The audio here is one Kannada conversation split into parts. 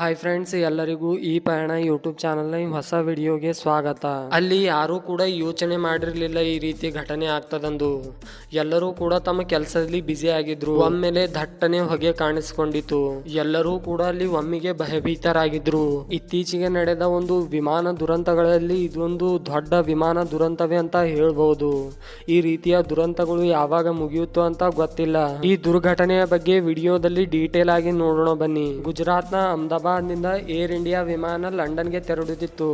ಹಾಯ್ ಫ್ರೆಂಡ್ಸ್ ಎಲ್ಲರಿಗೂ ಈ ಪಯಣ ಯೂಟ್ಯೂಬ್ ಚಾನಲ್ನ ಹೊಸ ವಿಡಿಯೋಗೆ ಸ್ವಾಗತ. ಅಲ್ಲಿ ಯಾರೂ ಕೂಡ ಯೋಚನೆ ಮಾಡಿರಲಿಲ್ಲ ಈ ರೀತಿ ಘಟನೆ ಆಗ್ತದಂದು. ಎಲ್ಲರೂ ಕೂಡ ತಮ್ಮ ಕೆಲಸದಲ್ಲಿ ಬ್ಯುಸಿ ಆಗಿದ್ರು. ಒಮ್ಮೆಲೆ ದಟ್ಟನೆ ಹೊಗೆ ಕಾಣಿಸ್ಕೊಂಡಿತು ಎಲ್ಲರೂ ಕೂಡ ಅಲ್ಲಿ ಒಮ್ಮಿಗೆ ಭಯಭೀತರಾಗಿದ್ರು. ಇತ್ತೀಚೆಗೆ ನಡೆದ ಒಂದು ವಿಮಾನ ದುರಂತಗಳಲ್ಲಿ ಇದೊಂದು ದೊಡ್ಡ ವಿಮಾನ ದುರಂತವೇ ಅಂತ ಹೇಳ್ಬಹುದು ಈ ರೀತಿಯ ದುರಂತಗಳು ಯಾವಾಗ ಮುಗಿಯುತ್ತೋ ಅಂತ ಗೊತ್ತಿಲ್ಲ. ಈ ದುರ್ಘಟನೆಯ ಬಗ್ಗೆ ವಿಡಿಯೋದಲ್ಲಿ ಡೀಟೇಲ್ ಆಗಿ ನೋಡೋಣ ಬನ್ನಿ. ಗುಜರಾತ್ನ ಅಹಮದಾಬಾದ್ನಿಂದ ಏರ್ ಇಂಡಿಯಾ ವಿಮಾನ ಲಂಡನ್ಗೆ ತೆರಳುತ್ತಿತ್ತು.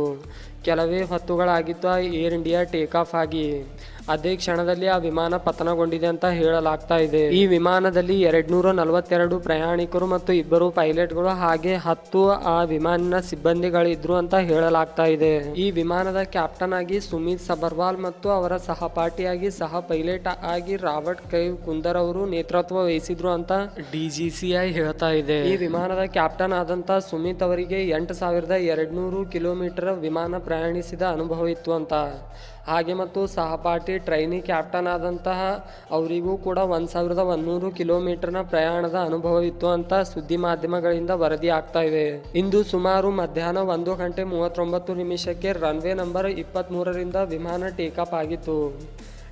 ಕೆಲವೇ ಹೊತ್ತುಗಳಾಗಿತ್ತು, ಆ ಏರ್ ಇಂಡಿಯಾ ಟೇಕ್ ಆಫ್ ಆಗಿ. ಅದೇ ಕ್ಷಣದಲ್ಲಿ ಆ ವಿಮಾನ ಪತನಗೊಂಡಿದೆ ಅಂತ ಹೇಳಲಾಗ್ತಾ ಇದೆ. ಈ ವಿಮಾನದಲ್ಲಿ ಎರಡ್ನೂರ ನಲವತ್ತೆರಡು ಪ್ರಯಾಣಿಕರು ಮತ್ತು ಇಬ್ಬರು ಪೈಲಟ್ಗಳು ಹಾಗೆ ಹತ್ತು ಆ ವಿಮಾನಿನ ಸಿಬ್ಬಂದಿಗಳಿದ್ರು ಅಂತ ಹೇಳಲಾಗ್ತಾ ಇದೆ. ಈ ವಿಮಾನದ ಕ್ಯಾಪ್ಟನ್ ಆಗಿ ಸುಮಿತ್ ಸಬರ್ವಾಲ್ ಮತ್ತು ಅವರ ಸಹಪಾಠಿಯಾಗಿ ಸಹ ಪೈಲಟ್ ಆಗಿ ರಾಬರ್ಟ್ ಕೈ. ಕುಂದರ್ ಅವರು ನೇತೃತ್ವ ವಹಿಸಿದ್ರು ಅಂತ ಡಿಜಿಸಿಐ ಹೇಳ್ತಾ ಇದೆ. ಈ ವಿಮಾನದ ಕ್ಯಾಪ್ಟನ್ ಆದಂತ ಸುಮಿತ್ ಅವರಿಗೆ ಎಂಟು ಸಾವಿರದ ಎರಡ್ನೂರು ಕಿಲೋಮೀಟರ್ ವಿಮಾನ ಪ್ರಯಾಣಿಸಿದ ಅನುಭವ ಇತ್ತು ಅಂತ. ಹಾಗೆ ಮತ್ತು ಸಹಪಾಠಿ ಟ್ರೈನಿ ಕ್ಯಾಪ್ಟನ್ ಆದಂತಹ ಅವರಿಗೂ ಕೂಡ ಒಂದು ಸಾವಿರದ ಒಂದೂರು ಕಿಲೋಮೀಟರ್ನ ಪ್ರಯಾಣದ ಅನುಭವ ಇತ್ತು ಅಂತ ಸುದ್ದಿ ಮಾಧ್ಯಮಗಳಿಂದ ವರದಿ ಆಗ್ತಾ ಇವೆ ಇಂದು ಸುಮಾರು ಮಧ್ಯಾಹ್ನ ಒಂದು ಗಂಟೆ ಮೂವತ್ತೊಂಬತ್ತು ನಿಮಿಷಕ್ಕೆ ರನ್ವೇ ನಂಬರ್ ಇಪ್ಪತ್ತ್ಮೂರರಿಂದ ವಿಮಾನ ಟೇಕಾಫ್ ಆಗಿತ್ತು.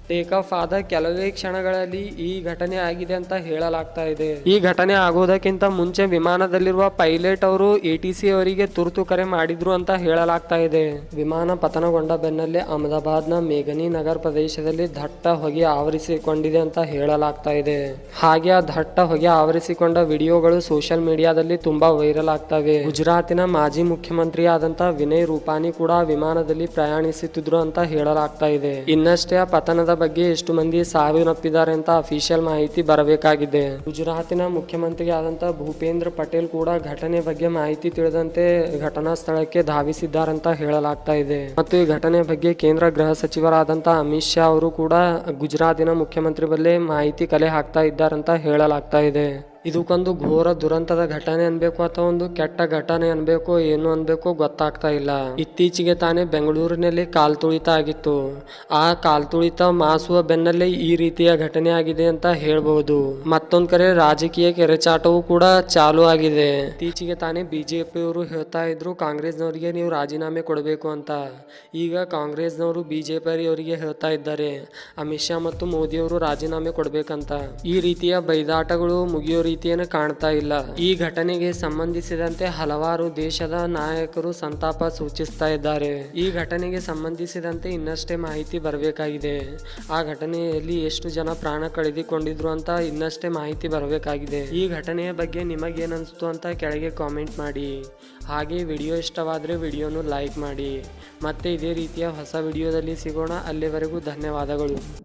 ಟೇಕ್ ಆಫ್ ಆದ ಕೆಲವೇ ಕ್ಷಣಗಳಲ್ಲಿ ಈ ಘಟನೆ ಆಗಿದೆ ಅಂತ ಹೇಳಲಾಗ್ತಾ ಇದೆ. ಈ ಘಟನೆ ಆಗೋದಕ್ಕಿಂತ ಮುಂಚೆ ವಿಮಾನದಲ್ಲಿರುವ ಪೈಲಟ್ ಅವರು ಎ ಟಿ ಸಿ ಅವರಿಗೆ ತುರ್ತು ಕರೆ ಮಾಡಿದ್ರು ಅಂತ ಹೇಳಲಾಗ್ತಾ ಇದೆ. ವಿಮಾನ ಪತನಗೊಂಡ ಬೆನ್ನಲ್ಲೇ ಅಹಮದಾಬಾದ್ನ ಮೇಘನಿ ನಗರ್ ಪ್ರದೇಶದಲ್ಲಿ ದಟ್ಟ ಹೊಗೆ ಆವರಿಸಿಕೊಂಡಿದೆ ಅಂತ ಹೇಳಲಾಗ್ತಾ ಇದೆ. ಹಾಗೆ ಆ ದಟ್ಟ ಹೊಗೆ ಆವರಿಸಿಕೊಂಡ ವಿಡಿಯೋಗಳು ಸೋಷಿಯಲ್ ಮೀಡಿಯಾದಲ್ಲಿ ತುಂಬಾ ವೈರಲ್ ಆಗ್ತವೆ. ಗುಜರಾತಿನ ಮಾಜಿ ಮುಖ್ಯಮಂತ್ರಿ ಆದಂತ ವಿನಯ್ ರೂಪಾನಿ ಕೂಡ ವಿಮಾನದಲ್ಲಿ ಪ್ರಯಾಣಿಸುತ್ತಿದ್ರು ಅಂತ ಹೇಳಲಾಗ್ತಾ ಇದೆ. ಇನ್ನಷ್ಟೇ ಆ ಪತನದ ಬಗ್ಗೆ ಎಷ್ಟು ಮಂದಿ ಸಾವಿನಪ್ಪಿದ್ದಾರೆ ಅಂತ ಅಫಿಷಿಯಲ್ ಮಾಹಿತಿ ಬರಬೇಕಾಗಿದೆ. ಗುಜರಾತಿನ ಮುಖ್ಯಮಂತ್ರಿ ಆದಂತ ಭೂಪೇಂದ್ರ ಪಟೇಲ್ ಕೂಡ ಘಟನೆ ಬಗ್ಗೆ ಮಾಹಿತಿ ತಿಳಿದಂತೆ ಘಟನಾ ಸ್ಥಳಕ್ಕೆ ಧಾವಿಸಿದ್ದಾರಂತ ಹೇಳಲಾಗ್ತಾ ಇದೆ. ಮತ್ತು ಈ ಘಟನೆ ಬಗ್ಗೆ ಕೇಂದ್ರ ಗೃಹ ಸಚಿವರಾದಂತಹ ಅಮಿತ್ ಶಾ ಅವರು ಕೂಡ ಗುಜರಾತಿನ ಮುಖ್ಯಮಂತ್ರಿ ಬಲ್ಲೇ ಮಾಹಿತಿ ಕಲೆ ಹಾಕ್ತಾ ಇದ್ದಾರಂತ ಹೇಳಲಾಗ್ತಾ ಇದೆ. ಇದಕ್ಕೊಂದು ಘೋರ ದುರಂತದ ಘಟನೆ ಅನ್ಬೇಕು ಅಥವಾ ಒಂದು ಕೆಟ್ಟ ಘಟನೆ ಅನ್ಬೇಕು, ಏನು ಅನ್ಬೇಕು ಗೊತ್ತಾಗ್ತಾ ಇಲ್ಲ. ಇತ್ತೀಚೆಗೆ ತಾನೇ ಬೆಂಗಳೂರಿನಲ್ಲಿ ಕಾಲ್ತುಳಿತ ಆಗಿತ್ತು. ಆ ಕಾಲ್ತುಳಿತ ಮಾಸುವ ಬೆನ್ನಲ್ಲೇ ಈ ರೀತಿಯ ಘಟನೆ ಆಗಿದೆ ಅಂತ ಹೇಳ್ಬಹುದು. ಮತ್ತೊಂದ್ ಕಡೆ ರಾಜಕೀಯ ಕೆರೆಚಾಟವೂ ಕೂಡ ಚಾಲು ಆಗಿದೆ. ಇತ್ತೀಚೆಗೆ ತಾನೇ ಬಿಜೆಪಿಯವರು ಹೇಳ್ತಾ ಇದ್ರು, ಕಾಂಗ್ರೆಸ್ನವರಿಗೆ ನೀವು ರಾಜೀನಾಮೆ ಕೊಡಬೇಕು ಅಂತ. ಈಗ ಕಾಂಗ್ರೆಸ್ನವರು ಬಿಜೆಪಿ ಅವರಿಗೆ ಹೇಳ್ತಾ ಇದ್ದಾರೆ, ಅಮಿತ್ ಶಾ ಮತ್ತು ಮೋದಿಯವರು ರಾಜೀನಾಮೆ ಕೊಡಬೇಕಂತ. ಈ ರೀತಿಯ ಬೈದಾಟಗಳು ಮುಗಿಯೋ ರೀತಿಯನ್ನು ಕಾಣ್ತಾ ಇಲ್ಲ. ಈ ಘಟನೆಗೆ ಸಂಬಂಧಿಸಿದಂತೆ ಹಲವಾರು ದೇಶದ ನಾಯಕರು ಸಂತಾಪ ಸೂಚಿಸ್ತಾ ಇದ್ದಾರೆ. ಈ ಘಟನೆಗೆ ಸಂಬಂಧಿಸಿದಂತೆ ಇನ್ನಷ್ಟೇ ಮಾಹಿತಿ ಬರಬೇಕಾಗಿದೆ. ಆ ಘಟನೆಯಲ್ಲಿ ಎಷ್ಟು ಜನ ಪ್ರಾಣ ಕಳೆದುಕೊಂಡಿದ್ರು ಅಂತ ಇನ್ನಷ್ಟೇ ಮಾಹಿತಿ ಬರಬೇಕಾಗಿದೆ. ಈ ಘಟನೆಯ ಬಗ್ಗೆ ನಿಮಗೇನಿಸ್ತು ಅಂತ ಕೆಳಗೆ ಕಾಮೆಂಟ್ ಮಾಡಿ. ಹಾಗೆ ವಿಡಿಯೋ ಇಷ್ಟವಾದರೆ ವಿಡಿಯೋನು ಲೈಕ್ ಮಾಡಿ. ಮತ್ತೆ ಇದೇ ರೀತಿಯ ಹೊಸ ವಿಡಿಯೋದಲ್ಲಿ ಸಿಗೋಣ. ಅಲ್ಲಿವರೆಗೂ ಧನ್ಯವಾದಗಳು.